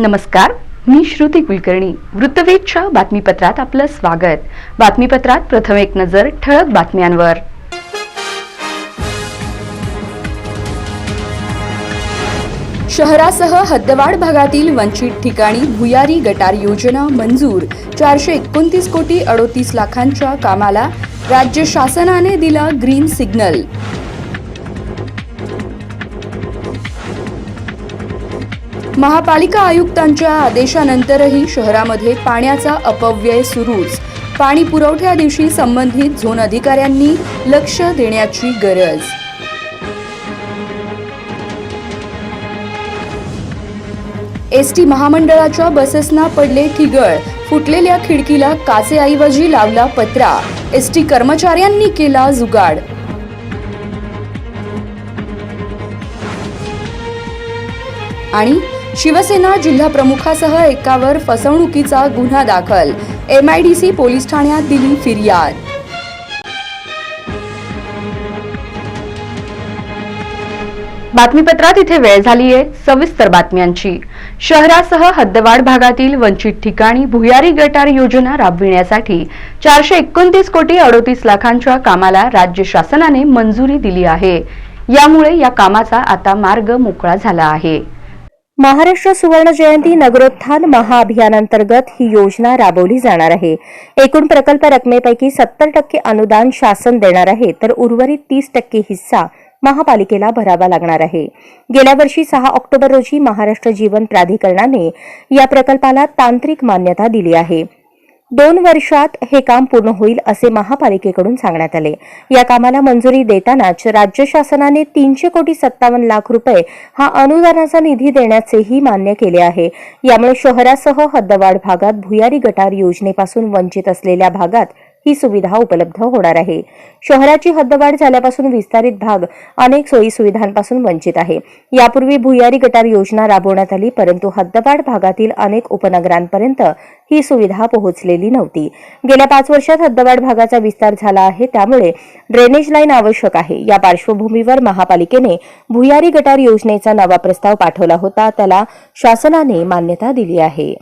नमस्कार मी श्रुती कुलकर्णी. वृत्तवेधच्या बातमीपत्रात आपलं स्वागत. बातमीपत्रात प्रथम एक नजर ठळक बातम्यांवर. शहरासह हद्दवाढ भागातील वंचित ठिकाणी भुयारी गटार योजना मंजूर. चारशे एकोणतीस कोटी अडोतीस लाखांच्या कामाला राज्य शासनाने दिला ग्रीन सिग्नल महापालिका आयुक्तांच्या आदेशानंतरही शहरामध्ये पाण्याचा अपव्यय सुरूच. पाणी पुरवठ्या दिवशी संबंधित झोन अधिकाऱ्यांनी लक्ष देण्याची गरज. एस टी महामंडळाच्या बसेसना पडले ठिगळ. फुटलेल्या खिडकीला काचेऐवजी लावला पत्रा. एस टी कर्मचाऱ्यांनी केला जुगाड. आणि शिवसेना जिल्हा प्रमुखासह एकावर फसवणुकीचा गुन्हा दाखल. एमआयडीसी पोलीस ठाण्यात दिली फिर्याद. बातमीपत्रात इथे वेळ झाली आहे सविस्तर बातम्यांची. शहरासह हद्दवाढ भागातील वंचित ठिकाणी भुयारी गटार योजना राबविण्यासाठी चारशे एकोणतीस कोटी अडोतीस लाखांच्या कामाला राज्य शासनाने मंजुरी दिली आहे. यामुळे या कामाचा आता मार्ग मोकळा झाला आहे. महाराष्ट्र सुवर्ण जयंती नगरोत्थान महाअभियानांतर्गत ही योजना राबवली जाणार आहे. एकूण प्रकल्प रकमेपैकी सत्तर टक्के अनुदान शासन देणार आहे तर उर्वरित तीस टक्के हिस्सा महापालिकेला भरावा लागणार आहे. गेल्या वर्षी सहा ऑक्टोबर रोजी महाराष्ट्र जीवन प्राधिकरणाने या प्रकल्पाला तांत्रिक मान्यता दिली आहे. दोन वर्षात हे काम पूर्ण होईल असे महापालिकेकडून सांगण्यात आले. या कामाला मंजुरी देतानाच राज्य शासनाने तीनशे कोटी सत्तावन्न लाख रुपये हा अनुदानाचा निधी देण्याचेही मान्य केले आहे. यामुळे शहरासह हद्दवाढ भागात भुयारी गटार योजनेपासून वंचित असलेल्या भागात ही सुविधा उपलब्ध होणार आहे. शहराची हद्दवाढ झाल्यापासून विस्तारित भाग अनेक सोयी सुविधांपासून वंचित आहे. यापूर्वी भुयारी गटार योजना राबवण्यात आली परंतु हद्दवाढ भागातील अनेक उपनगरांपर्यंत ही सुविधा पोहोचलेली नव्हती. गेल्या पाच वर्षात हद्दवाढ भागाचा विस्तार झाला आहे त्यामुळे ड्रेनेज लाईन आवश्यक आहे. या पार्श्वभूमीवर महापालिकेने भुयारी गटार योजनेचा नवा प्रस्ताव पाठवला होता त्याला शासनाने मान्यता दिली आहे.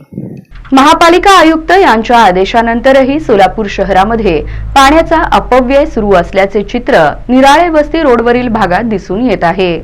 महापालिका आयुक्त यांच्या आदेशानंतरही सोलापूर शहरामध्ये पाण्याचा अपव्यय सुरू असल्याचे चित्र निराळे वस्ती रोडवरील भागात दिसून येत आहे.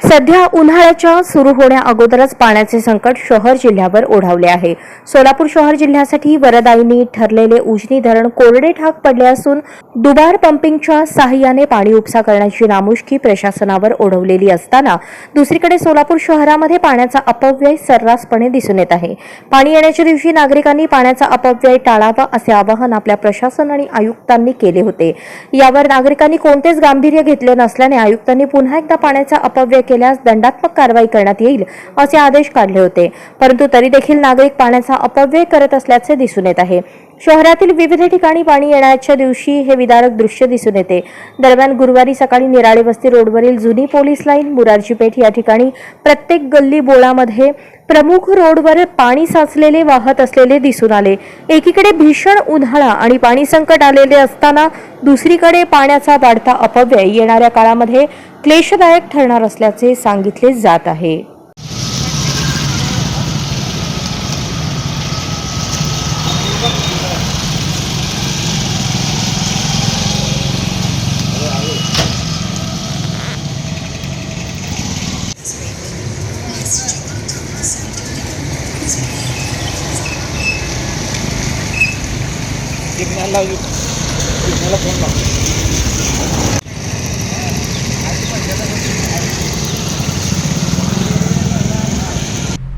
सध्या उन्हाळ्याच्या सुरू होण्या अगोदरच पाण्याचे संकट शहर जिल्ह्यावर ओढावले आहे. सोलापूर शहर जिल्ह्यासाठी वरदायीनी ठरलेले उजनी धरण कोरडे ठाक पडले असून दुबार पंपिंगच्या साहाय्याने पाणी उपसा करण्याची नामुष्की प्रशासनावर ओढवलेली असताना दुसरीकडे सोलापूर शहरामध्ये पाण्याचा अपव्यय सर्रासपणे दिसून येत आहे. पाणी येण्याच्या दिवशी नागरिकांनी पाण्याचा अपव्यय टाळावा असे आवाहन आपल्या प्रशासन आणि आयुक्तांनी केले होते. यावर नागरिकांनी कोणतेच गांभीर्य घेतले नसल्याने आयुक्तांनी पुन्हा एकदा पाण्याचा अपव्यय केल्यास दंडात्मक कारवाई करण्यात येईल असे आदेश काढले होते. परंतु तरी देखील नागरिक पाण्याचा अपव्यय करत असल्याचे दिसून येत आहे. शहरातील विविध ठिकाणी पाणी येण्याच्या दिवशी हे विदारक दृश्य दिसून येते. दरम्यान गुरुवारी सकाळी निराळे वस्ती रोडवरील जुनी पोलीस लाईन मुरारजी पेठ या ठिकाणी प्रत्येक गल्ली बोळामध्ये प्रमुख रोडवर पाणी साचलेले वाहत असलेले दिसून आले. एकीकडे भीषण उन्हाळा आणि पाणी संकट आलेले असताना दुसरीकडे पाण्याचा वाढता अपव्यय येणाऱ्या काळामध्ये क्लेशदायक ठरणार असल्याचे सांगितले जात आहे.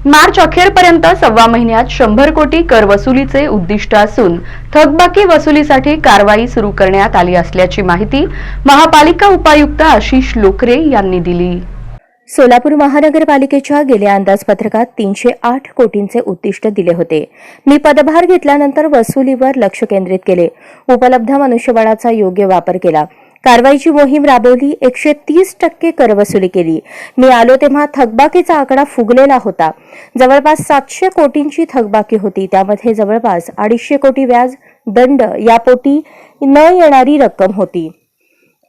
मार्च अखेरपर्यंत सव्वा महिन्यात शंभर कोटी कर वसुलीचे उद्दिष्ट असून थकबाकी वसुलीसाठी कारवाई सुरू करण्यात आली असल्याची माहिती महापालिका उपायुक्त आशिष लोकरे यांनी दिली. सोलापूर महानगरपालिकेच्या गेल्या अंदाजपत्रकात तीनशे आठ कोटींचे उद्दिष्ट दिले होते. मी पदभार घेतल्यानंतर वसुलीवर लक्ष केंद्रित केले. उपलब्ध मनुष्यबळाचा योग्य वापर केला. कारवाईची मोहीम राबवली एकशे तीस टक्के करवसुली केली. मी आलो तेव्हा थकबाकीचा आकडा फुगलेला होता. जवळपास सातशे कोटींची थकबाकी होती. त्यामध्ये जवळपास अडीचशे कोटी व्याज दंड यापोटी न येणारी रक्कम होती.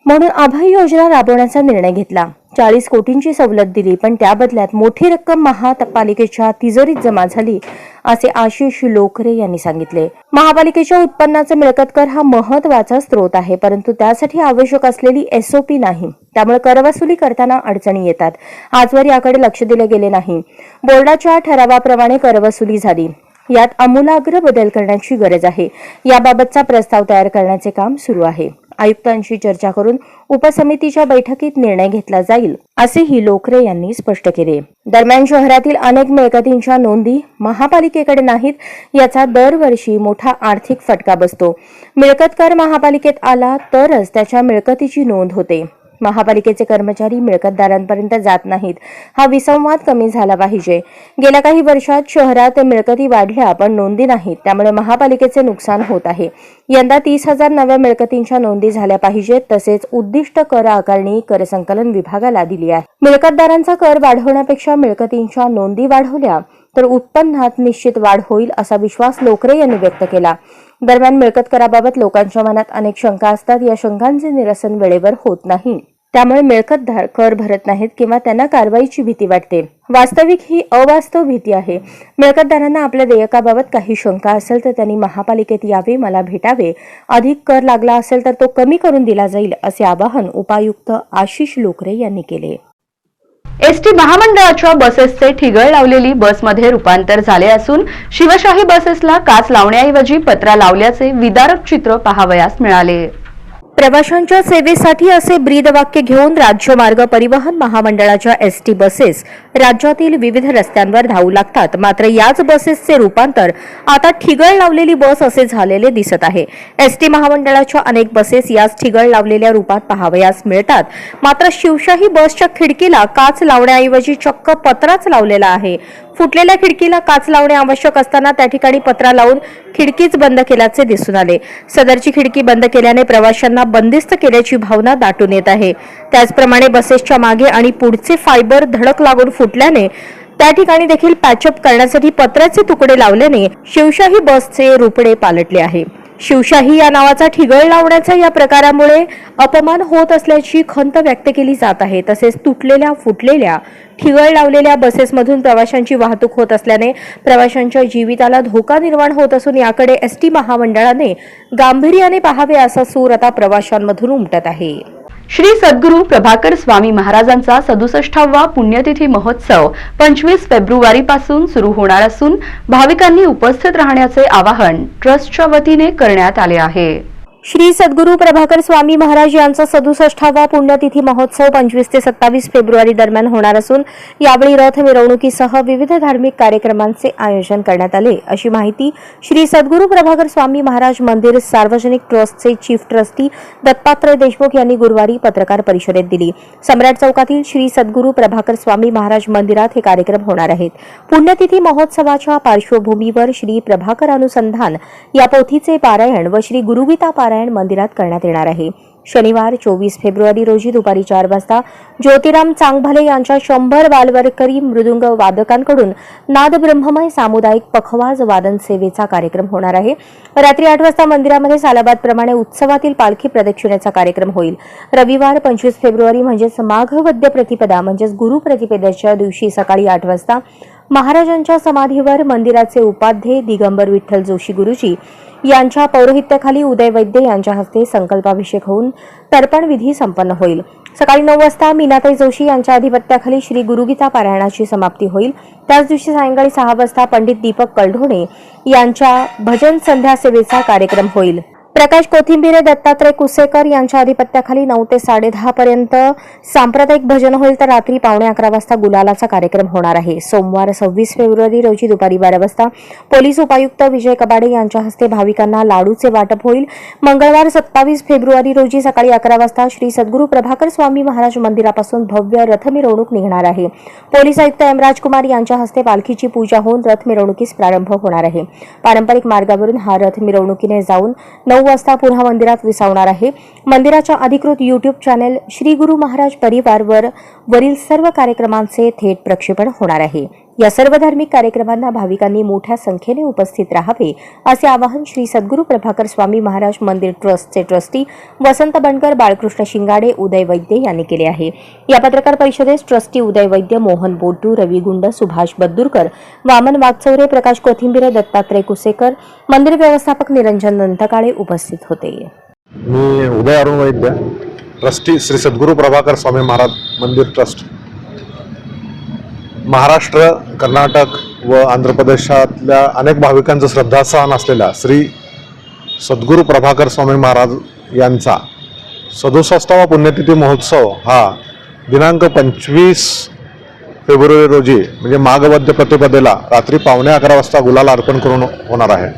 म्हणून अभय योजना राबवण्याचा निर्णय घेतला. चाळीस कोटींची सवलत दिली पण त्या बदल्यात मोठी रक्कम महापालिकेच्या तिजोरीत जमा झाली असे आशिष लोकरे यांनी सांगितले. महापालिकेच्या उत्पन्नाचा मिळकत कर हा महत्त्वाचा स्रोत आहे परंतु त्यासाठी आवश्यक असलेली एसओपी नाही. त्यामुळे करवसुली करताना अडचणी येतात. आजवर याकडे लक्ष दिले गेले नाही. बोर्डाच्या ठरावाप्रमाणे करवसुली झाली. यात आमूलाग्र बदल करण्याची गरज आहे. याबाबतचा प्रस्ताव तयार करण्याचे काम सुरू आहे. आयुक्तांशी चर्चा करून उपसमितीच्या बैठकीत निर्णय घेतला जाईल असेही लोखरे यांनी स्पष्ट केले. दरम्यान शहरातील अनेक मिळकतींच्या नोंदी महापालिकेकडे नाहीत याचा दरवर्षी मोठा आर्थिक फटका बसतो. मिळकतकर महापालिकेत आला तरच त्याच्या मिळकतीची नोंद होते. महापालिकेचे कर्मचारी मिळकतदारांपर्यंत जात नाहीत. हा विसंवाद कमी झाला पाहिजे. गेल्या काही वर्षात शहरात मिळकती वाढल्या पण नोंदी नाहीत. त्यामुळे महापालिकेचे नुकसान होत आहे. यंदा तीस हजार नव्या मिळकतींच्या नोंदी झाल्या पाहिजेत तसेच उद्दिष्ट कर आकारणी कर संकलन विभागाला दिली आहे. मिळकतदारांचा कर वाढवण्यापेक्षा मिळकतींच्या नोंदी वाढवल्या तर उत्पन्नात निश्चित वाढ होईल असा विश्वास लोकरे यांनी व्यक्त केला. दरम्यान मिळकत कराबाबत लोकांच्या मनात अनेक शंका असतात. या शंकांचे निरसन वेळेवर होत नाही. त्यामुळे मिळकतदार कर भरत नाहीत किंवा त्यांना कारवाईची भीती वाटते. वास्तविक ही अवास्तव भीती आहे. मिळकतदारांना आपल्या देयकाबाबत काही शंका असेल तर त्यांनी महापालिकेत यावे मला भेटावे. अधिक कर लागला असेल तर तो कमी करून दिला जाईल असे आवाहन उपायुक्त आशिष लोकरे यांनी केले. एसटी महामंडळाच्या बसेसचे ठिगळ लावलेली बसमध्ये रूपांतर झाले असून शिवशाही बसेसला काच लावण्याऐवजी पत्रा लावल्याचे विदारक चित्र पाहावयास मिळाले. प्रवाशांच्या सेवेसाठी असे ब्रीदवाक्य घेऊन राज्य मार्ग परिवहन महामंडळाच्या एस टी बसेस राज्यातील विविध रस्त्यांवर धावू लागतात. मात्र याच बसेसचे रूपांतर आता ठिगळ लावलेली बस असे झालेले दिसत आहे. एस टी महामंडळाच्या अनेक बसेस याच ठिगळ लावलेल्या रूपात पाहावयास मिळतात. मात्र शिवशाही बसच्या खिडकीला काच लावण्याऐवजी चक्क पत्राच लावलेला आहे. फुटलेल्या खिडकीला काच लावणे आवश्यक असताना त्या ठिकाणी पत्रा लावून खिडकीच बंद केल्याचे दिसून आले. सदरची खिडकी बंद केल्याने प्रवाशांना बंदिस्त केल्याची भावना दाटून येत आहे. त्याचप्रमाणे बसेसच्या मागे आणि पुढचे फायबर धडक लागून फुटल्याने त्या ठिकाणी देखील पॅचअप करण्यासाठी पत्र्याचे तुकडे लावल्याने शिवशाही बसचे रुपडे पालटले आहे. शिवशाही या नावाचा ठिगळ लावण्याच्या या प्रकारामुळे अपमान होत असल्याची खंत व्यक्त केली जात आहे. तसेच तुटलेल्या फुटलेल्या ठिगळ लावलेल्या बसेसमधून प्रवाशांची वाहतूक होत असल्याने प्रवाशांच्या जीविताला धोका निर्माण होत असून याकडे एस टी महामंडळाने गांभीर्याने पाहावे असा सूर आता प्रवाशांमधून उमटत आहे. श्री सद्गुरू प्रभाकर स्वामी महाराजांचा सदुसष्टावा पुण्यतिथी महोत्सव पंचवीस फेब्रुवारी पासून सुरू होणार असून भाविकांनी उपस्थित राहण्याचे आवाहन ट्रस्टच्या वतीने करण्यात आले आहे. श्री सद्गुरू प्रभाकर स्वामी महाराज यांचा सदुसष्टावा पुण्यतिथी महोत्सव पंचवीस ते सत्तावीस फेब्रुवारी दरम्यान होणार असून यावेळी रथ मिरवणुकीसह विविध धार्मिक कार्यक्रमांचे आयोजन करण्यात आले. अशी माहिती श्री सद्गुरू प्रभाकर स्वामी महाराज मंदिर सार्वजनिक ट्रस्टचे चीफ ट्रस्टी दत्तात्रय देशमुख यांनी गुरुवारी पत्रकार परिषदेत दिली. सम्राट चौकातील श्री सद्गुरू प्रभाकर स्वामी महाराज मंदिरात हे कार्यक्रम होणार आहेत. पुण्यतिथी महोत्सवाच्या पार्श्वभूमीवर श्री प्रभाकर अनुसंधान या पोथीचे पारायण व श्री गुरुगीता नारायण मंदिरात करण्यात येणार आहे. शनिवार चोवीस फेब्रुवारी रोजी दुपारी चार वाजता ज्योतिराम चांगभले यांच्या शंभर बालवरकरी मृदुंग वादकांकडून नाद ब्रह्ममय सामुदायिक पखवाज वादन सेवेचा कार्यक्रम होणार आहे. रात्री आठ वाजता मंदिरामध्ये सालाबादप्रमाणे उत्सवातील पालखी प्रदक्षिणेचा कार्यक्रम होईल. रविवार पंचवीस फेब्रुवारी म्हणजेच माघवद्य प्रतिपदा म्हणजेच गुरु प्रतिपदेच्या दिवशी सकाळी आठ वाजता महाराजांच्या समाधीवर मंदिराचे उपाध्ये दिगंबर विठ्ठल जोशी गुरुजी यांच्या पौरोहित्याखाली उदय वैद्य यांच्या हस्ते संकल्पाभिषेक होऊन तर्पण विधी संपन्न होईल. सकाळी नऊ वाजता मीनाताई जोशी यांच्या अधिपत्याखाली श्री गुरुगीता पारायणाची समाप्ती होईल. त्याच दिवशी सायंकाळी सहा वाजता पंडित दीपक कलढोणे यांच्या भजन संध्या सेवेचा कार्यक्रम होईल. प्रकाश कोथिंबिरे दत्तात्रय कुसेकर यांच्या अधिपत्याखाली नऊ ते साडेदहा पर्यंत सांप्रदायिक भजन होईल तर रात्री पावणे अकरा वाजता गुलालाचा कार्यक्रम होणार आहे. सोमवार सव्वीस फेब्रुवारी रोजी दुपारी बारा वाजता पोलीस उपायुक्त विजय कबाडे यांच्या हस्ते भाविकांना लाडूचे वाटप होईल. मंगळवार सत्तावीस फेब्रुवारी रोजी सकाळी अकरा वाजता श्री सद्गुरू प्रभाकर स्वामी महाराज मंदिरापासून भव्य रथ मिरवणूक निघणार आहे. पोलीस आयुक्त एम राजकुमार यांच्या हस्ते पालखीची पूजा होऊन रथ मिरवणुकीस प्रारंभ होणार आहे. पारंपरिक मार्गावरून हा रथ मिरवणुकीने जाऊन नऊ वाजता पुन्हा मंदिरात विसावणार आहे. मंदिराच्या अधिकृत युट्यूब चॅनेल श्री गुरु महाराज परिवारवर वरील सर्व कार्यक्रमांचे थेट प्रक्षेपण होणार आहे. या सर्व धार्मिक कार्यक्रमांना भाविकांनी मोठ्या संख्येने उपस्थित राहावे असे आवाहन श्री सद्गुरू प्रभाकर स्वामी महाराज मंदिर ट्रस्टचे ट्रस्टी वसंत बनकर बाळकृष्ण शिंगाडे उदय वैद्य यांनी केले आहे. या पत्रकार परिषदेस ट्रस्टी उदय वैद्य मोहन बोटू रवी गुंड सुभाष बद्दूरकर वामन वागचौरे प्रकाश कोथिंबिरे दत्तात्रय कुसेकर मंदिर व्यवस्थापक निरंजन नंतकाळे उपस्थित होते. मी उदय अरुण वैद्य ट्रस्टी श्री सद्गुरू प्रभाकर स्वामी महाराज मंदिर ट्रस्ट. महाराष्ट्र कर्नाटक व आंध्र प्रदेशातल्या अनेक भाविकांचं श्रद्धास्थान असलेल्या श्री सद्गुरू प्रभाकर स्वामी महाराज यांचा सदुसष्टावा पुण्यतिथी महोत्सव हा दिनांक पंचवीस फेब्रुवारी रोजी म्हणजे माघवद्य प्रतिपदेला रात्री पावणे अकरा वाजता गुलाल अर्पण करून होणार आहे.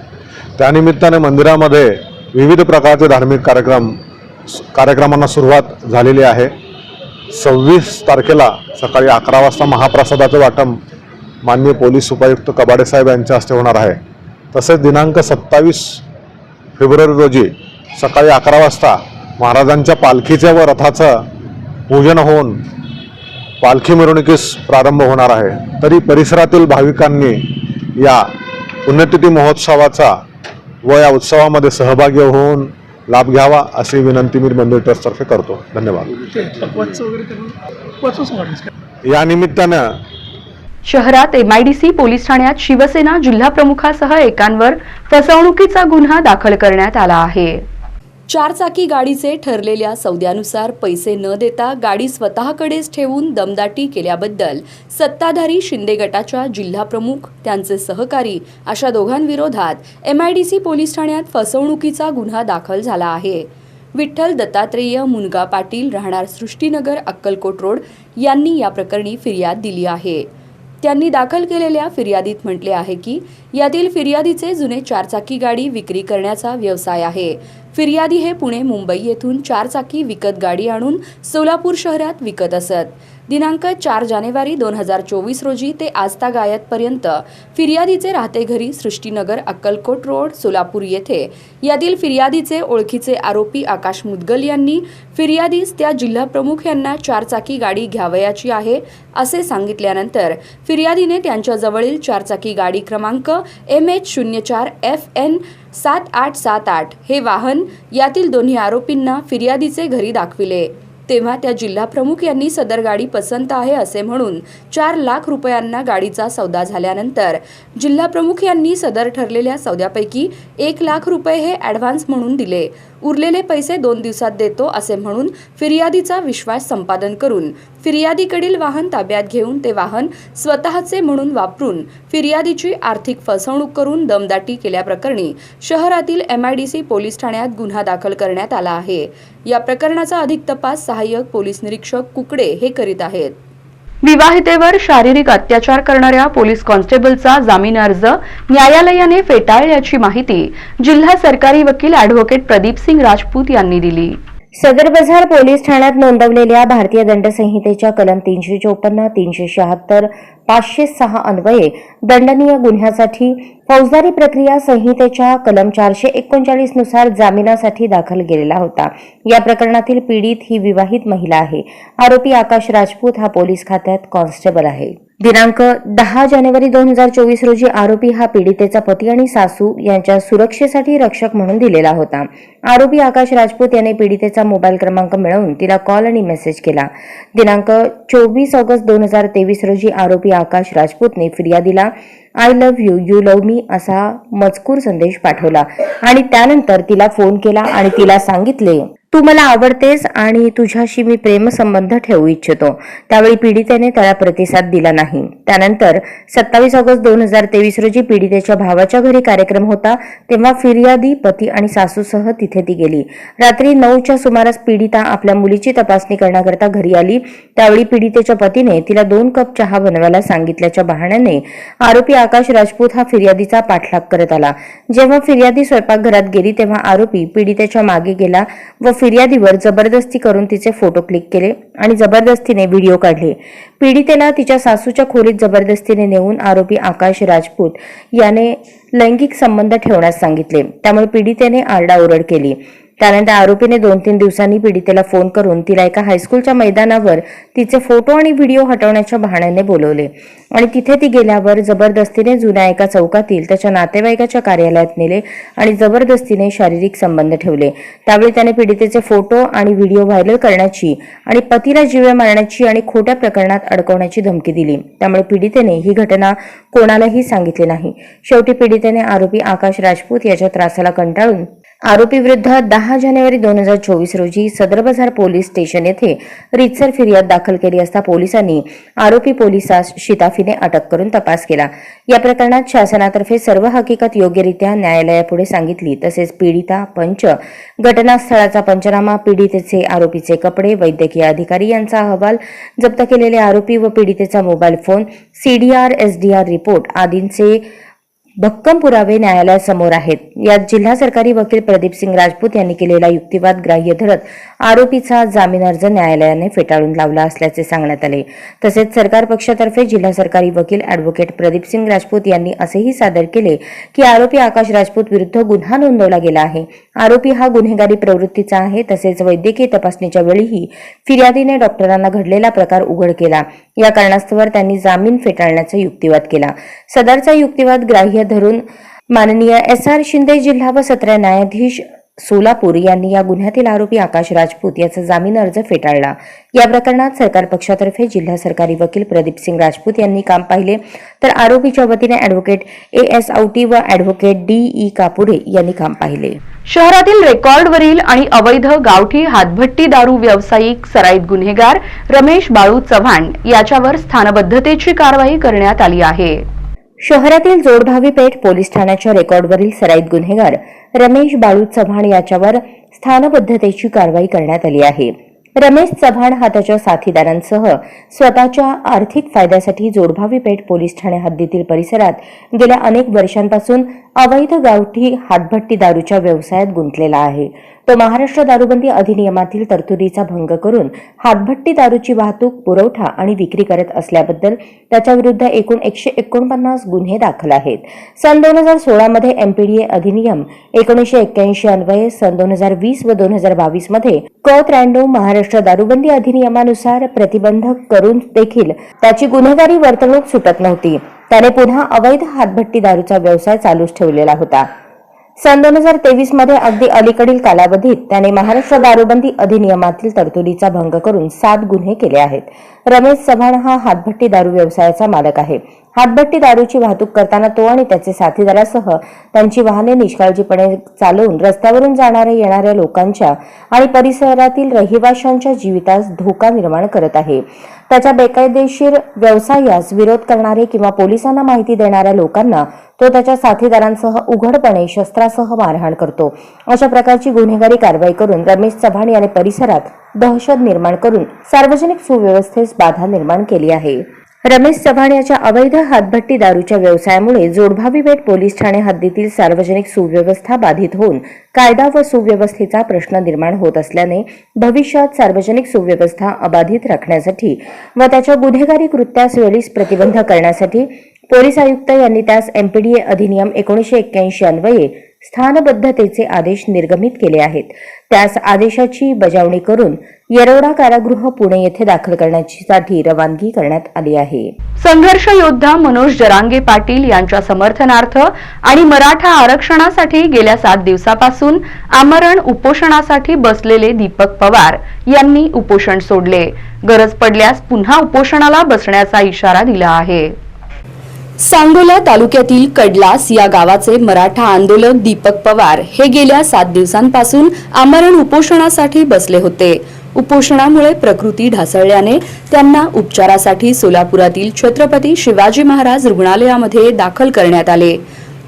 त्यानिमित्ताने मंदिरामध्ये विविध प्रकारचे धार्मिक कार्यक्रम कार्यक्रमांना सुरुवात झालेली आहे. सव्वीस तारखेला सकाळी अकरा वाजता महाप्रसादाचं वाटप माननीय पोलीस उपायुक्त कबाडे साहेब यांच्या हस्ते होणार आहे. तसेच दिनांक सत्तावीस फेब्रुवारी रोजी सकाळी अकरा वाजता महाराजांच्या पालखीच्या व रथाचं पूजन होऊन पालखी मिरवणुकीस प्रारंभ होणार आहे. तरी परिसरातील भाविकांनी या पुण्यतिथी महोत्सवाचा व या उत्सवामध्ये सहभागी होऊन लाभ घ्यावा अशी विनंती मी मंदिर ट्रस्टतर्फे करतो. धन्यवाद. या निमित्तानं शहरात एमआयडीसी पोलीस ठाण्यात शिवसेना जिल्हा प्रमुखासह एकांवर फसवणुकीचा गुन्हा दाखल करण्यात आला आहे. चारचाकी गाडीचे ठरलेल्या सौद्यानुसार पैसे न देता गाडी स्वतःकडेच ठेवून दमदाटी केल्याबद्दल सत्ताधारी शिंदे गटाच्या जिल्हाप्रमुख त्यांचे सहकारी अशा दोघांविरोधात एमआयडीसी पोलीस ठाण्यात फसवणुकीचा गुन्हा दाखल झाला आहे. विठ्ठल दत्तात्रेय मुनगा पाटील राहणार सृष्टीनगर अक्कलकोट रोड यांनी या प्रकरणी फिर्याद दिली आहे. त्यांनी दाखल केलेल्या फिर्यादीत म्हटले आहे की यातील फिर्यादीचे जुने चारचाकी गाडी विक्री करण्याचा व्यवसाय आहे. फिर्यादी हे पुणे मुंबई येथून चारचाकी विकत गाडी आणून सोलापूर शहरात विकत असत. दिनांक चार जानेवारी दोन हजार चोवीस रोजी ते आजतागायतपर्यंत फिर्यादीचे राहते घरी सृष्टीनगर अक्कलकोट रोड सोलापूर येथे. यातील फिर्यादीचे ओळखीचे आरोपी आकाश मुदगल यांनी फिर्यादीस त्या जिल्हाप्रमुख यांना चारचाकी गाडी घ्यावयाची आहे असे सांगितल्यानंतर फिर्यादीने त्यांच्याजवळील चारचाकी गाडी क्रमांक एम एच शून्य चार एफ एन सात आठ सात आठ हे वाहन यातील दोन्ही आरोपींना फिर्यादीचे घरी दाखविले. तेव्हा त्या जिल्हा प्रमुख यांनी सदर गाडी पसंत आहे असे म्हणून चार लाख रुपयांना गाडीचा सौदा झाल्यानंतर जिल्हा प्रमुख यांनी सदर ठरलेल्या सौद्यापैकी एक लाख रुपये हे ॲडव्हान्स म्हणून दिले. उरलेले पैसे दोन दिवसात देतो असे म्हणून फिर्यादीचा विश्वास संपादन करून फिर्यादीकडील वाहन ताब्यात घेऊन ते वाहन स्वतःचे म्हणून वापरून फिर्यादीची आर्थिक फसवणूक करून दमदाटी केल्याप्रकरणी शहरातील एमआयडीसी पोलीस ठाण्यात गुन्हा दाखल करण्यात आला आहे. या प्रकरणाचा अधिक तपास सहाय्यक पोलीस निरीक्षक कुकडे हे करीत आहेत. विवाहितेवर शारीरिक अत्याचार करणाऱ्या पोलीस कॉन्स्टेबलचा जामीन अर्ज न्यायालयाने फेटाळल्याची माहिती जिल्हा सरकारी वकील अॅडव्होकेट प्रदीप सिंग राजपूत यांनी दिली. सदर बझार पोलीस ठाण्यात नोंदवलेल्या भारतीय दंडसंहितेच्या कलम तीनशे चोपन्न तीनशे शहात्तर पाचशे सहा अन्वये दंडनीय गुन्ह्यासाठी फौजदारी प्रक्रिया संहितेच्या कलम चारशे एकोणचाळीसनुसार जामिनासाठी दाखल केलेला होता. या प्रकरणातील पीडित ही विवाहित महिला आहे. आरोपी आकाश राजपूत हा पोलीस खात्यात कॉन्स्टेबल आहे. दिनांक दहा जानेवारी दोन हजार चोवीस रोजी आरोपी हा पीडितेचा पती आणि सासू यांच्या सुरक्षेसाठी रक्षक म्हणून दिलेला होता. आरोपी आकाश राजपूत याने पीडितेचा मोबाईल क्रमांक मिळवून तिला कॉल आणि मेसेज केला. दिनांक चोवीस ऑगस्ट दोन हजार तेवीस रोजी आरोपी आकाश राजपूतने फिर्यादीला I love you you love me असा मजकूर संदेश पाठवला आणि त्यानंतर तिला फोन केला आणि तिला सांगितले तू मला आवडतेस आणि तुझ्याशी मी प्रेमसंबंध ठेवू इच्छितो. त्यावेळी पीडितेने त्याला प्रतिसाद दिला नाही. त्यानंतर सत्तावीस ऑगस्ट दोन हजार तेवीस रोजी पीडितेच्या भावाच्या घरी कार्यक्रम होता तेव्हा फिर्यादी पती आणि सासूसह तिथे ती गेली. रात्री नऊच्या सुमारास पीडिता आपल्या मुलीची तपासणी करण्याकरता घरी आली. त्यावेळी पीडितेच्या पतीने तिला दोन कप चहा बनवायला सांगितल्याच्या बहाण्याने आरोपी आकाश राजपूत हा फिर्यादीचा पाठलाग करत आला. जेव्हा फिर्यादी स्वयंपाकघरात गेली तेव्हा आरोपी पीडितेच्या मागे गेला व फिर्यादीवर जबरदस्ती करून तिचे फोटो क्लिक केले आणि जबरदस्तीने व्हिडिओ काढले. पीडितेला तिच्या सासूच्या खोलीत जबरदस्तीने नेऊन आरोपी आकाश राजपूत याने लैंगिक संबंध ठेवण्यास सांगितले. त्यामुळे पीडितेने आरडाओरड केली. त्यानंतर आरोपीने दोन तीन दिवसांनी पीडितेला फोन करून तिला एका हायस्कूलच्या मैदानावर तिचे फोटो आणि व्हिडिओ हटवण्याच्या बहाण्याने बोलवले. आणि तिथे ती गेल्यावर जबरदस्तीने जुन्या एका चौकातील त्याच्या नातेवाईकाच्या कार्यालयात नेले आणि जबरदस्तीने शारीरिक संबंध ठेवले. त्यावेळी त्याने पीडितेचे फोटो आणि व्हिडिओ व्हायरल करण्याची आणि पतीला जीवे मारण्याची आणि खोट्या प्रकरणात अडकवण्याची धमकी दिली. त्यामुळे पीडितेने ही घटना कोणालाही सांगितली नाही. शेवटी पीडितेने आरोपी आकाश राजपूत याच्या त्रासाला कंटाळून आरोपी विरुद्ध दहा जानेवारी दोन हजार चोवीस रोजी सदर बाजार पोलीस स्टेशन येथे रितसर फिर्याद दाखल केली असता पोलिसांनी आरोपी पोलिसास शिताफीने अटक करून तपास केला. या प्रकरणात शासनातर्फे सर्व हकीकत योग्यरित्या न्यायालयापुढे सांगितली तसेच पीडिता पंच घटनास्थळाचा पंचनामा पीडितेचे आरोपीचे कपडे वैद्यकीय अधिकारी यांचा अहवाल जप्त केलेले आरोपी व पीडितेचा mobile phone CDR SDR report आदींचे भक्कम पुरावे न्यायालयासमोर आहेत. यात जिल्हा सरकारी वकील प्रदीप सिंग राजपूत यांनी केलेला युक्तिवाद ग्राह्य धरत आरोपीचा जामीन अर्ज न्यायालयाने फेटाळून लावला असल्याचे सांगण्यात आले. तसेच सरकार पक्षातर्फे जिल्हा सरकारी वकील अॅडव्होकेट प्रदीपसिंग राजपूत यांनी असेही सादर केले की आरोपी आकाश राजपूत विरुद्ध गुन्हा नोंदवला गेला आहे. आरोपी हा गुन्हेगारी प्रवृत्तीचा आहे तसेच वैद्यकीय तपासणीच्या वेळीही फिर्यादीने डॉक्टरांना घडलेला प्रकार उघड केला. या कारणास्तव त्यांनी जामीन फेटाळण्याचा युक्तिवाद केला. सदरचा युक्तिवाद ग्राह्य धरून माननीय एस आर शिंदे जिल्हा व सत्र न्यायाधीश सोलापूर यांनी या गुन्ह्यातील आरोपी आकाश राजपूत याचा जामीन अर्ज फेटाळला. या प्रकरणात सरकार पक्षातर्फे जिल्हा सरकारी वकील प्रदीप सिंग राजपूत यांनी काम पाहिले. तर आरोपीच्या वतीने अॅडव्होकेट ए एस औटी व अॅडव्होकेट डी ई कापुरे यांनी काम पाहिले. शहरातील रेकॉर्डवरील आणि अवैध गावठी हातभट्टी दारू व्यावसायिक सराईत गुन्हेगार रमेश बाळू चव्हाण याच्यावर स्थानबद्धतेची कारवाई करण्यात आली आहे. शहरातील जोडभावी पेठ पोलीस ठाण्याच्या रेकॉर्डवरील सराईत गुन्हेगार रमेश बाळू चव्हाण याच्यावर स्थानबद्धतेची कारवाई करण्यात आली आहे. रमेश चव्हाण हा त्याच्या साथीदारांसह स्वतःच्या आर्थिक फायद्यासाठी जोडभावी पेठ पोलीस ठाणे हद्दीतील परिसरात गेल्या अनेक वर्षांपासून अवैध गावठी हातभट्टी दारूच्या व्यवसायात गुंतलेला आहे. तो महाराष्ट्र दारूबंदी अधिनियमातील तरतुदीचा भंग करून हातभट्टी दारूची वाहतूक पुरवठा आणि विक्री करत असल्याबद्दल त्याच्याविरुद्ध एकूण एकशे एकोणपन्नास गुन्हे दाखल आहेत. सन दोन हजार सोळामध्ये एमपीडीए अधिनियम एकोणीसशे एक्क्याऐंशी अन्वये सन दोन हजार वीस व दोन हजार बावीसमध्ये क त्र्याण्णव महाराष्ट्र दारूबंदी अधिनियमानुसार प्रतिबंधक करून देखील त्याची गुन्हेगारी वर्तणूक सुटत नव्हती. त्याने पुन्हा अवैध हातभट्टी दारूचा व्यवसाय चालूच ठेवलेला होता. सन दोन हजार तेवीसमध्ये अगदी अलीकडील कालावधीत त्याने महाराष्ट्र दारूबंदी अधिनियमातील तरतुदीचा भंग करून सात गुन्हे केले आहेत. रमेश चव्हाण हा हातभट्टी दारू व्यवसायाचा मालक आहे. हातभट्टी दारूची वाहतूक करताना तो आणि त्याचे साथीदारासह त्यांची वाहने निष्काळजीपणे चालवून रस्त्यावरून जाणाऱ्या येणाऱ्या लोकांच्या आणि परिसरातील रहिवाशांच्या जीवितास धोका निर्माण करत आहे. त्याच्या बेकायदेशीर व्यवसायास विरोध करणारे किंवा पोलिसांना माहिती देणाऱ्या लोकांना तो त्याच्या साथीदारांसह उघडपणे शस्त्रासह मारहाण करतो. अशा प्रकारची गुन्हेगारी कारवाई करून रमेश चव्हाण याने परिसरात दहशत निर्माण करून सार्वजनिक सुव्यवस्थेस बाधा निर्माण केली आहे. रमेश चव्हाण याच्या अवैध हातभट्टी दारूच्या व्यवसायामुळे जोडभावी बेट पोलीस ठाणे हद्दीतील सार्वजनिक सुव्यवस्था बाधित होऊन कायदा व सुव्यवस्थेचा प्रश्न निर्माण होत असल्याने भविष्यात सार्वजनिक सुव्यवस्था अबाधित राखण्यासाठी व त्याच्या गुन्हेगारी कृत्यास वेळीच प्रतिबंध करण्यासाठी पोलीस आयुक्त यांनी त्यास एमपीडीए अधिनियम एकोणीसशे एक्क्याऐंशी अन्वये स्थानबद्धतेचे आदेश निर्गमित केले आहेत. त्यास आदेशाची बजावणी करून येरवडा कारागृह पुणे येथे दाखल करण्यासाठी रवानगी करण्यात आली आहे. संघर्ष योद्धा मनोज जरांगे पाटील यांच्या समर्थनार्थ आणि मराठा आरक्षणासाठी गेल्या सात दिवसापासून आमरण उपोषणासाठी बसलेले दीपक पवार यांनी उपोषण सोडले. गरज पडल्यास पुन्हा उपोषणाला बसण्याचा इशारा दिला आहे. सांगोला तालुक्यातील कडलास या गावाचे मराठा आंदोलक दीपक पवार हे गेल्या सात दिवसांपासून आमरण उपोषणासाठी बसले होते. उपोषणामुळे प्रकृती ढासळल्याने त्यांना उपचारासाठी सोलापुरातील छत्रपती शिवाजी महाराज रुग्णालयामध्ये दाखल करण्यात आले.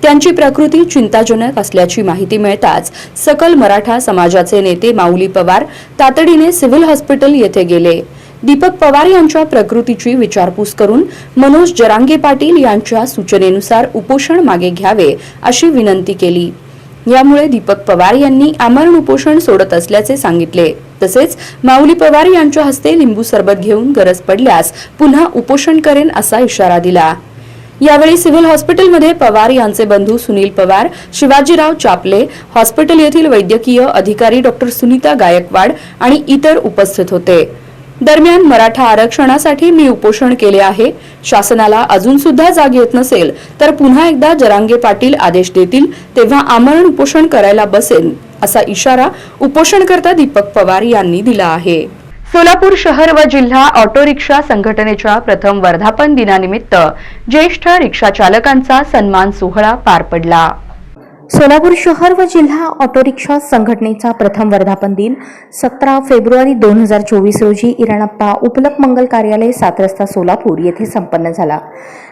त्यांची प्रकृती चिंताजनक असल्याची माहिती मिळताच सकल मराठा समाजाचे नेते माऊली पवार तातडीने सिव्हिल हॉस्पिटल येथे गेले. दीपक पवार यांच्या प्रकृतीची विचारपूस करून मनोज जरांगे पाटील यांच्या सूचनेनुसार उपोषण मागे घ्यावे अशी विनंती केली. यामुळे दीपक पवार यांनी आमरण उपोषण सोडत असल्याचे सांगितले. तसेच माऊली पवार यांच्या हस्ते लिंबू सरबत घेऊन गरज पडल्यास पुन्हा उपोषण करेन असा इशारा दिला. यावेळी सिव्हिल हॉस्पिटलमध्ये पवार यांचे बंधू सुनील पवार शिवाजीराव चापले हॉस्पिटल येथील वैद्यकीय अधिकारी डॉक्टर सुनीता गायकवाड आणि इतर उपस्थित होते. दरम्यान मराठा आरक्षणासाठी मी उपोषण केले आहे. शासनाला अजून सुद्धा जाग येत नसेल तर पुन्हा एकदा जरांगे पाटील आदेश देतील तेव्हा आमरण उपोषण करायला बसेन असा इशारा उपोषणकर्ता दीपक पवार यांनी दिला आहे. सोलापूर शहर व जिल्हा ऑटो रिक्षा संघटनेच्या प्रथम वर्धापन दिनानिमित्त ज्येष्ठ रिक्षा चालकांचा सन्मान सोहळा पार पडला. सोलापूर शहर व जिल्हा ऑटो रिक्षा संघटनेचा प्रथम वर्धापन दिन सतरा फेब्रुवारी दोन हजार चोवीस रोजी इराणप्पा उपलक मंगल कार्यालय सात रस्ता सोलापूर येथे संपन्न झाला.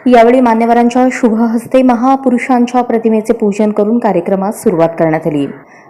यावेळी मान्यवरांच्या शुभ हस्ते महापुरुषांच्या प्रतिमेचे पूजन करून कार्यक्रमास सुरुवात करण्यात आली.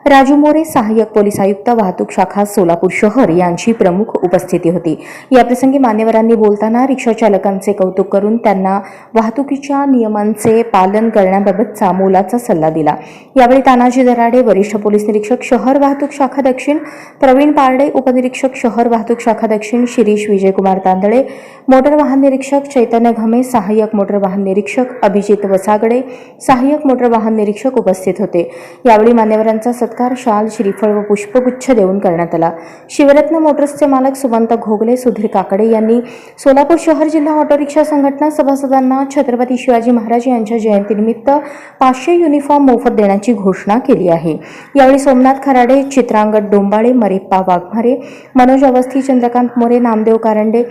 राजू मोरे सहाय्यक पोलीस आयुक्त वाहतूक शाखा सोलापूर शहर यांची प्रमुख उपस्थिती होती. याप्रसंगी मान्यवरांनी बोलताना रिक्षा चालकांचे कौतुक करून त्यांना वाहतुकीच्या नियमांचे पालन करण्याबाबतचा मोलाचा सल्ला दिला. यावेळी तानाजी दराडे वरिष्ठ पोलीस निरीक्षक शहर वाहतूक शाखा दक्षिण प्रवीण पारडे उपनिरीक्षक शहर वाहतूक शाखा दक्षिण शिरीष विजयकुमार तांदळे मोटर वाहन निरीक्षक चैतन्य घमे सहाय्यक मोटर वाहन निरीक्षक अभिजित वसागडे सहाय्यक मोटर वाहन निरीक्षक उपस्थित होते. यावेळी मान्यवरांचा सत्कार शाल श्रीफळ व पुष्पगुच्छ देऊन करण्यात आला. शिवरत्न मोटर्सचे मालक सुमंत घोगले सुधीर काकडे यांनी सोलापूर शहर जिल्हा ऑटो रिक्षा संघटना सभासदांना छत्रपती शिवाजी महाराज यांच्या जयंतीनिमित्त पाचशे युनिफॉर्म मोफत देण्यात देण्याची घोषणा केली आहे. यावेळी सोमनाथ खराडे चित्रांगद डोंबाळे मरेप्पा वाघमारे मनोज अवस्थी चंद्रकांत मोरे नामदेव कारंडे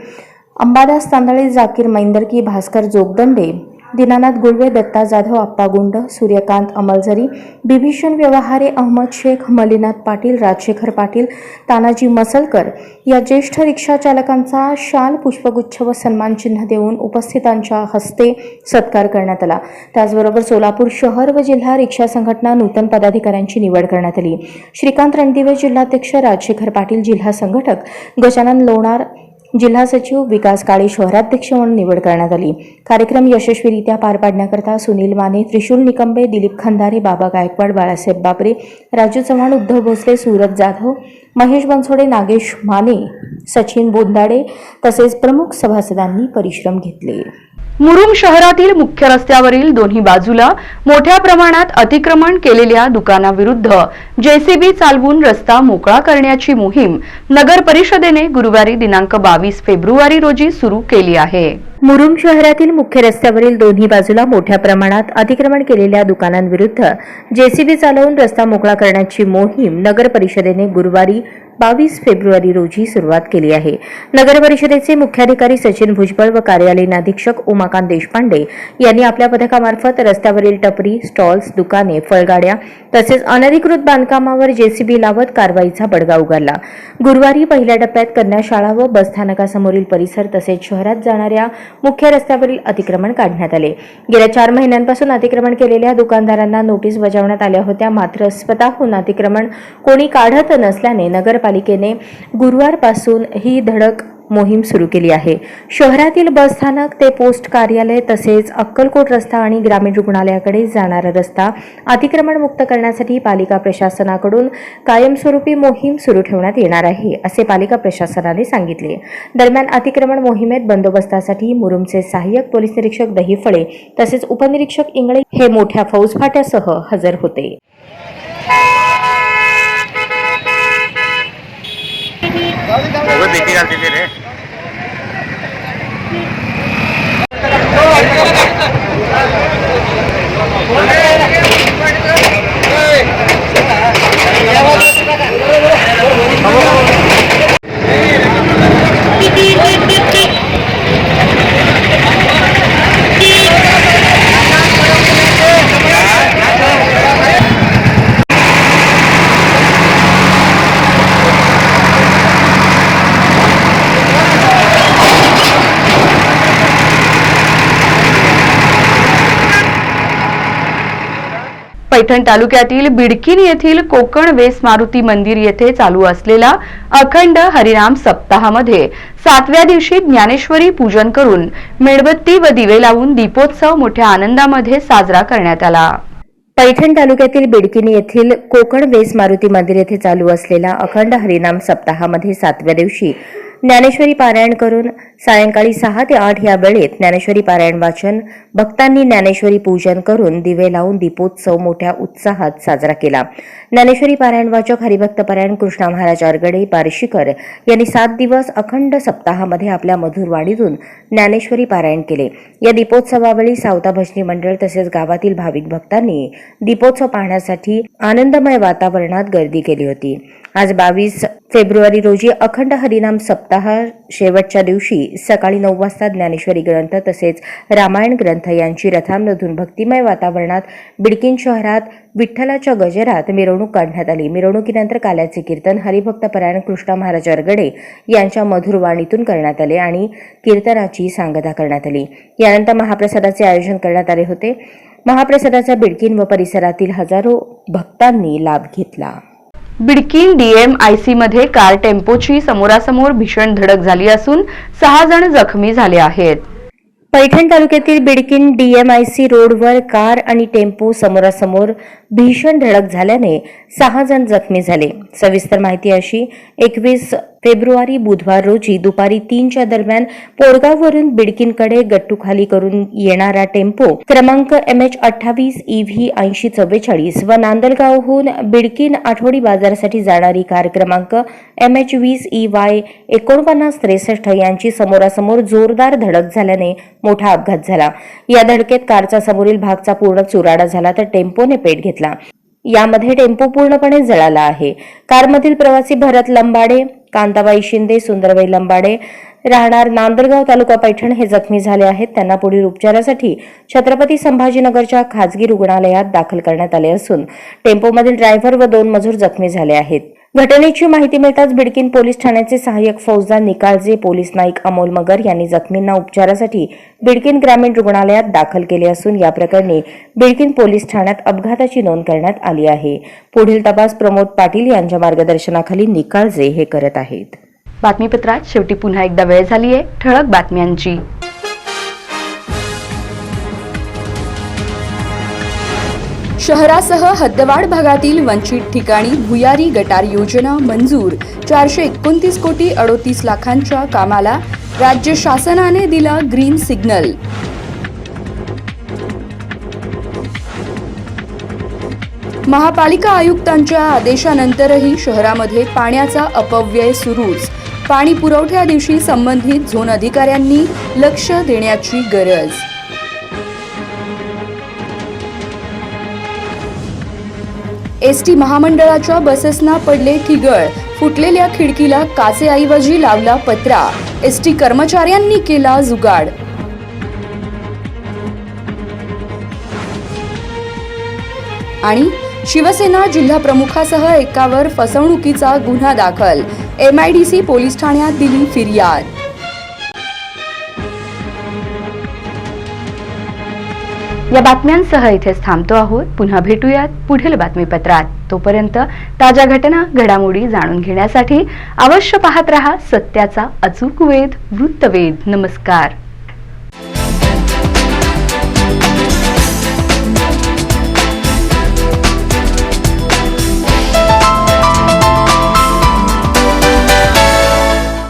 अंबादास तांदळे जाकीर मैंदरकी भास्कर जोगदंडे दीनानाथ गुळवे दत्ता जाधव आप्पा गुंड सूर्यकांत अमलझरी बिभीषण व्यवहारे अहमद शेख मलिनाथ पाटील राजशेखर पाटील तानाजी मसलकर या ज्येष्ठ रिक्षा चालकांचा शाल पुष्पगुच्छ व सन्मान चिन्ह देऊन उपस्थितांच्या हस्ते सत्कार करण्यात आला. त्याचबरोबर सोलापूर शहर व जिल्हा रिक्षा संघटना नूतन पदाधिकाऱ्यांची निवड करण्यात आली. श्रीकांत रणदिवे जिल्हाध्यक्ष राजशेखर पाटील जिल्हा संघटक गजानन लोणार जिल्हा सचिव विकास काळे शहराध्यक्ष म्हणून निवड करण्यात आली. कार्यक्रम यशस्वीरित्या पार पाडण्याकरता सुनील माने त्रिशूल निकंबे दिलीप खंदारे बाबा गायकवाड बाळासाहेब बाबरे राजू चव्हाण उद्धव भोसले सूरज जाधव महेश बनसोडे नागेश माने सचिन बोंदाडे तसेच प्रमुख सभासदांनी परिश्रम घेतले. मुरुम शहरातील मुख्य रस्त्यावरील दोन्ही बाजूला मोठ्या प्रमाणात अतिक्रमण केलेल्या दुकानाविरुद्ध जेसीबी चालवून रस्ता मोकळा करण्याची मोहीम नगर परिषदेने गुरुवारी दिनांक बावीस फेब्रुवारी रोजी सुरू केली आहे. मुरुम शहरातील मुख्य रस्त्यावरील दोन्ही बाजूला मोठ्या प्रमाणात अतिक्रमण केलेल्या दुकानांविरुद्ध जेसीबी चालवून रस्ता मोकळा करण्याची मोहीम नगर परिषदेने गुरुवारी बावीस फेब्रुवारी रोजी सुरुवात केली आहे. नगर परिषदेचे मुख्याधिकारी सचिन भुजबळ व कार्यालयीन अधीक्षक उमाकांत देशपांडे यांनी आपल्या पथकामार्फत रस्त्यावरील टपरी स्टॉल्स दुकाने फळगाड्या तसेच अनधिकृत बांधकामावर जेसीबी लावत कारवाईचा बडगा उगारला. गुरुवारी पहिल्या टप्प्यात कन्या शाळा व बसस्थानकासमोरील परिसर तसेच शहरात जाणाऱ्या मुख्य रस्त्यावरील अतिक्रमण काढण्यात आले. गेल्या चार महिन्यांपासून अतिक्रमण केलेल्या दुकानदारांना नोटीस बजावण्यात आल्या होत्या. मात्र स्वतःहून अतिक्रमण कोणी काढत नसल्याने नगरपालिका नगरपालिकेने गुरुवारपासून ही धडक मोहीम सुरू केली आहे. शहरातील बसस्थानक ते पोस्ट कार्यालय तसेच अक्कलकोट रस्ता आणि ग्रामीण रुग्णालयाकडे जाणारा रस्ता अतिक्रमणमुक्त करण्यासाठी पालिका प्रशासनाकडून कायमस्वरूपी मोहीम सुरू ठेवण्यात येणार आहे असे पालिका प्रशासनाने सांगितले. दरम्यान अतिक्रमण मोहिमेत बंदोबस्तासाठी मुरुमचे सहाय्यक पोलीस निरीक्षक दहिफळे तसेच उपनिरीक्षक इंगळे हे मोठ्या फौजफाट्यासह हजर होते. ಬಿದ್ದಿ ಕಲ್ತಿದ್ದೀರಿ Hey! पैठण तालुक्यातील बिडकीन येथील कोकण वेस मारुती मंदिर येथे चालू असलेला अखंड हरिनाम सप्ताहामध्ये सातव्या दिवशी ज्ञानेश्वरी पूजन करून मेणबत्ती व दिवे लावून दीपोत्सव मोठ्या आनंदामध्ये साजरा करण्यात आला. पैठण तालुक्यातील बिडकिनी येथील कोकण वेस मारुती मंदिर येथे चालू असलेला अखंड हरिनाम सप्ताहामध्ये सातव्या दिवशी ज्ञानेश्वरी पारायण करून सायंकाळी सहा ते आठ या वेळेत ज्ञानेश्वरी पारायण वाचन भक्तांनी ज्ञानेश्वरी पूजन करून दिवे लावून दीपोत्सव मोठ्या उत्साहात साजरा केला. ज्ञानेश्वरी पारायण वाचक हरिभक्त पारायण कृष्णा महाराज आरगडे पारशीकर यांनी सात दिवस अखंड सप्ताहामध्ये आपल्या मधुरवाणीतून ज्ञानेश्वरी पारायण केले. या दीपोत्सवावेळी सावता भजनी मंडळ तसेच गावातील भाविक भक्तांनी दीपोत्सव पाहण्यासाठी आनंदमय वातावरणात गर्दी केली होती. आज बावीस फेब्रुवारी रोजी अखंड हरिनाम सप्ताह शेवटच्या दिवशी सकाळी नऊ वाजता ज्ञानेश्वरी ग्रंथ तसेच रामायण ग्रंथ यांची रथांमधून भक्तिमय वातावरणात बिडकीन शहरात विठ्ठलाच्या गजरात मिरवणूक काढण्यात आली. मिरवणुकीनंतर काल्याचे कीर्तन हरिभक्त परायण कृष्णा महाराज अरगडे यांच्या मधुरवाणीतून करण्यात आले आणि कीर्तनाची सांगता करण्यात आली. यानंतर महाप्रसादाचे आयोजन करण्यात आले होते. महाप्रसादाचा बिडकीन व परिसरातील हजारो भक्तांनी लाभ घेतला. बिडकीन डीएमआयसीमध्ये कार टेम्पोची समोरासमोर भीषण धडक झाली असून सहा जण जखमी झाले आहेत. पैठण तालुक्यातील बिडकीन डीएमआयसी रोडवर कार आणि टेम्पो समोरासमोर भीषण धडक झाल्याने सहा जण जखमी झाले. सविस्तर माहिती अशी एकवीस फेब्रुवारी बुधवार रोजी दुपारी तीनच्या दरम्यान पोरगाववरून बिडकीनकडे गट्टू खाली करून येणारा टेम्पो क्रमांक एम एच अठ्ठावीस व्ही ऐंशी चव्वेचाळीस व नांदलगावहून बिडकीन आठवडी बाजारासाठी जाणारी कार क्रमांक एम एच वीस ई वाय एकोणपन्नास त्रेसष्ट यांची समोरासमोर जोरदार धडक झाल्याने मोठा अपघात झाला. या धडकेत कारचा समोरील भागचा पूर्ण चुराडा झाला तर टेम्पोने पेट घेतला. यामध्ये टेम्पो पूर्णपणे जळाला आहे. कारमधील प्रवासी भरत लंबाडे कांताबाई शिंदे सुंदरबाई लंबाडे राहणार नांदरगाव तालुका पैठण हे जखमी झाले आहेत. त्यांना पुढील उपचारासाठी छत्रपती संभाजीनगरच्या खाजगी रुग्णालयात दाखल करण्यात आले असून टेम्पोमधील ड्रायव्हर व दोन मजूर जखमी झाले आहेत. घटनेची माहिती मिळताच बिडकीन पोलीस ठाण्याचे सहाय्यक फौजदार निकाळजे पोलीस नाईक अमोल मगर यांनी जखमींना उपचारासाठी बिडकीन ग्रामीण रुग्णालयात दाखल केले असून या प्रकरणी बिडकीन पोलीस ठाण्यात अपघाताची नोंद करण्यात आली आहे. पुढील तपास प्रमोद पाटील यांच्या मार्गदर्शनाखाली निकाळजे हे करत आहेत. बातमीपत्रात शेवटी पुन्हा एकदा वेळ झाली आहे ठळक बातम्यांची. शहरासह हद्दवाड भागातील वंचित ठिकाणी भुयारी गटार योजना मंजूर. चारशे एकोणतीस कोटी अडोतीस लाखांच्या कामाला राज्य शासनाने दिला ग्रीन सिग्नल महापालिका आयुक्तांच्या आदेशानंतरही शहरामध्ये पाण्याचा अपव्यय सुरूच. पाणी पुरवठ्या दिवशी संबंधित झोन अधिकाऱ्यांनी लक्ष देण्याची गरज. एस टी महामंडळाच्या बसेसना पडले ठिगळ. फुटलेल्या खिडकीला काचेऐवजी लावला पत्रा. एस टी कर्मचाऱ्यांनी केला जुगाड. आणि शिवसेना जिल्हा प्रमुखासह एकावर फसवणुकीचा गुन्हा दाखल. एमआयडीसी पोलीस ठाण्यात दिली फिर्याद. या बातम्यांसह इथेच थांबतो आहोत. पुन्हा भेटूयात पुढील बातमीपत्रात. तोपर्यंत ताज्या घटना घडामोडी जाणून घेण्यासाठी अवश्य पाहत रहा सत्याचा अचूक वेध वृत्तवेध. नमस्कार.